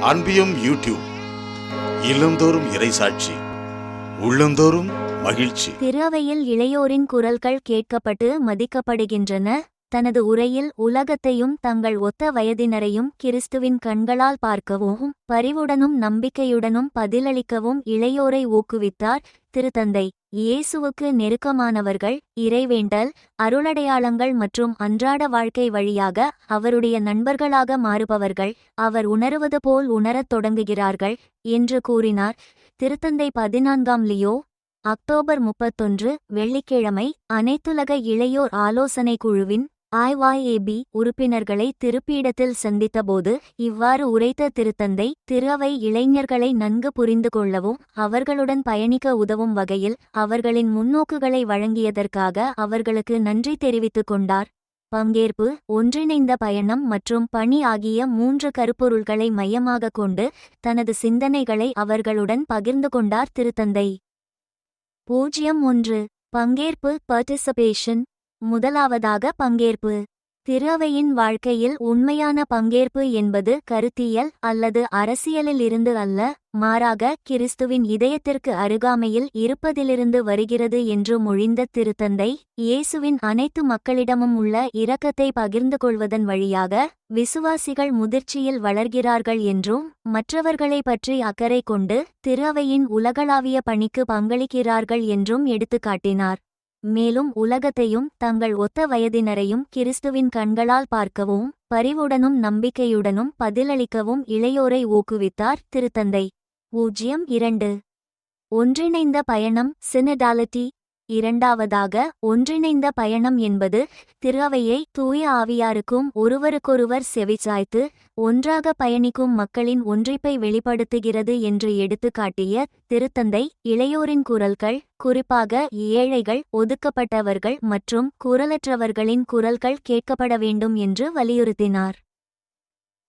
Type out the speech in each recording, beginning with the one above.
அன்பியும் YouTube இல்லந்தோறும் இறைசாட்சி உள்ளந்தோறும் மகிழ்ச்சி. திருவையில் இளையோரின் குரல்கள் கேட்கப்பட்டு மதிக்கப்படுகின்றன. தனது உரையில் உலகத்தையும் தங்கள் ஒத்த வயதினரையும் கிறிஸ்துவின் கண்களால் பார்க்கவும் பரிவுடனும் நம்பிக்கையுடனும் பதிலளிக்கவும் இளையோரை ஊக்குவித்தார் திருத்தந்தை. இயேசுவுக்கு நெருக்கமானவர்கள் இறைவேண்டல் அருளடையாளங்கள் மற்றும் அன்றாட வாழ்க்கை வழியாக அவருடைய நண்பர்களாக மாறுபவர்கள் அவர் உணருவது போல் உணரத் தொடங்குகிறார்கள் என்று கூறினார். திருத்தந்தை பதினான்காம் லியோ அக்டோபர் முப்பத்தொன்று வெள்ளிக்கிழமை அனைத்துலக இளையோர் ஆலோசனை குழுவின் ஐஒய்ஏபி உறுப்பினர்களை திருப்பீடத்தில் சந்தித்தபோது இவ்வாறு உரைத்த திருத்தந்தை திருஅவை இளைஞர்களை நன்கு புரிந்து கொள்ளவும் அவர்களுடன் பயணிக்க உதவும் வகையில் அவர்களின் முன்னோக்குகளை வழங்கியதற்காக அவர்களுக்கு நன்றி தெரிவித்துக் கொண்டார். பங்கேற்பு ஒன்றிணைந்த பயணம் மற்றும் பணி ஆகிய மூன்று கருப்பொருள்களை மையமாக கொண்டு தனது சிந்தனைகளை அவர்களுடன் பகிர்ந்து கொண்டார் திருத்தந்தை. பூஜ்யம் ஒன்று பங்கேற்பு பார்ட்டிசிபேஷன் முதலாவதாக பங்கேற்பு. திருவையின் வாழ்க்கையில் உண்மையான பங்கேற்பு என்பது கருத்தியல் அல்லது அரசியலில் இருந்து அல்ல மாறாக கிறிஸ்துவின் இதயத்திற்கு அருகாமையில் இருப்பதிலிருந்து வருகிறது என்று மொழிந்த திருத்தந்தை இயேசுவின் அனைத்து மக்களிடமும் உள்ள இரக்கத்தை பகிர்ந்து கொள்வதன் வழியாக விசுவாசிகள் முதிர்ச்சியில் வளர்கிறார்கள் என்றும் மற்றவர்களை பற்றி அக்கறை கொண்டு திருவையின் உலகளாவிய பணிக்கு பங்களிக்கிறார்கள் என்றும் எடுத்துக்காட்டினார். மேலும் உலகத்தையும் தங்கள் ஒத்த வயதினரையும் கிறிஸ்துவின் கண்களால் பார்க்கவும் பரிவுடனும் நம்பிக்கையுடனும் பதிலளிக்கவும் இளையோரை ஊக்குவித்தார் திருத்தந்தை. பூஜ்ஜியம் இரண்டு. ஒன்றிணைந்த பயணம் சினடாலிட்டி இரண்டாவதாக ஒன்றிணைந்த பயணம் என்பது திருவையை தூய ஆவியாருக்கும் ஒருவருக்கொருவர் செவிச்சாய்த்து ஒன்றாக பயணிக்கும் மக்களின் ஒன்றிப்பை வெளிப்படுத்துகிறது என்று எடுத்துக்காட்டிய திருத்தந்தை இளையோரின் குரல்கள் குறிப்பாக ஏழைகள் ஒதுக்கப்பட்டவர்கள் மற்றும் குரலற்றவர்களின் குரல்கள் கேட்கப்பட வேண்டும் என்று வலியுறுத்தினார்.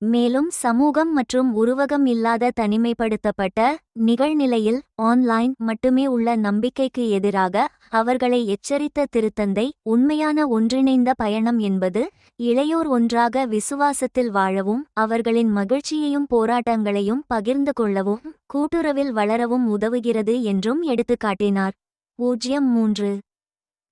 மேலும் சமூகம் மற்றும் உருவகம் இல்லாத தனிமைப்படுத்தப்பட்ட நிகழ்நிலையில் ஆன்லைன் மட்டுமே உள்ள நம்பிக்கைக்கு எதிராக அவர்களை எச்சரித்த திருத்தந்தை உண்மையான ஒன்றிணைந்த பயணம் என்பது இளையோர் ஒன்றாக விசுவாசத்தில் வாழவும் அவர்களின் மகிழ்ச்சியையும் போராட்டங்களையும் பகிர்ந்து கொள்ளவும் கூட்டுறவில் வளரவும் உதவுகிறது என்றும் எடுத்துக்காட்டினார். பூஜ்யம் மூன்று.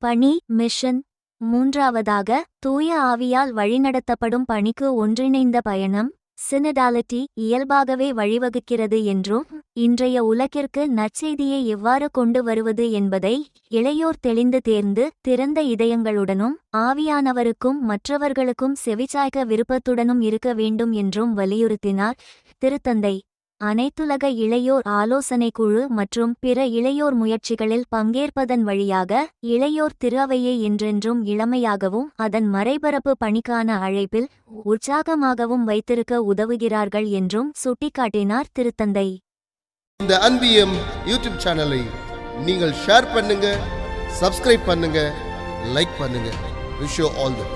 பணி மிஷன் மூன்றாவதாக தூய ஆவியால் வழிநடத்தப்படும் பணிக்கு ஒன்றிணைந்த பயணம் சினடாலிட்டி இயல்பாகவே வழிவகுக்கிறது என்றும் இன்றைய உலகிற்கு நற்செய்தியை எவ்வாறு கொண்டு வருவது என்பதை இளையோர் தெளிந்து தேர்ந்து திறந்த இதயங்களுடனும் ஆவியானவருக்கும் மற்றவர்களுக்கும் செவிச்சாய்க்க விருப்பத்துடனும் இருக்க வேண்டும் என்றும் வலியுறுத்தினார் திருத்தந்தை. அனைத்துலக இளையோர் ஆலோசனை குழு மற்றும் பிற இளையோர் முயற்சிகளில் பங்கேற்பதன் வழியாக இளையோர் திருவையை என்றென்றும் இளமையாகவும் அதன் மறைபரப்பு பணிக்கான அழைப்பில் உற்சாகமாகவும் வைத்திருக்க உதவுகிறார்கள் என்றும் சுட்டிக்காட்டினார் திருத்தந்தை. இந்த அன்பியம் யூடியூப் சேனலை நீங்கள் ஷேர் பண்ணுங்க சப்ஸ்கிரைப் பண்ணுங்க லைக் பண்ணுங்க. Wish all the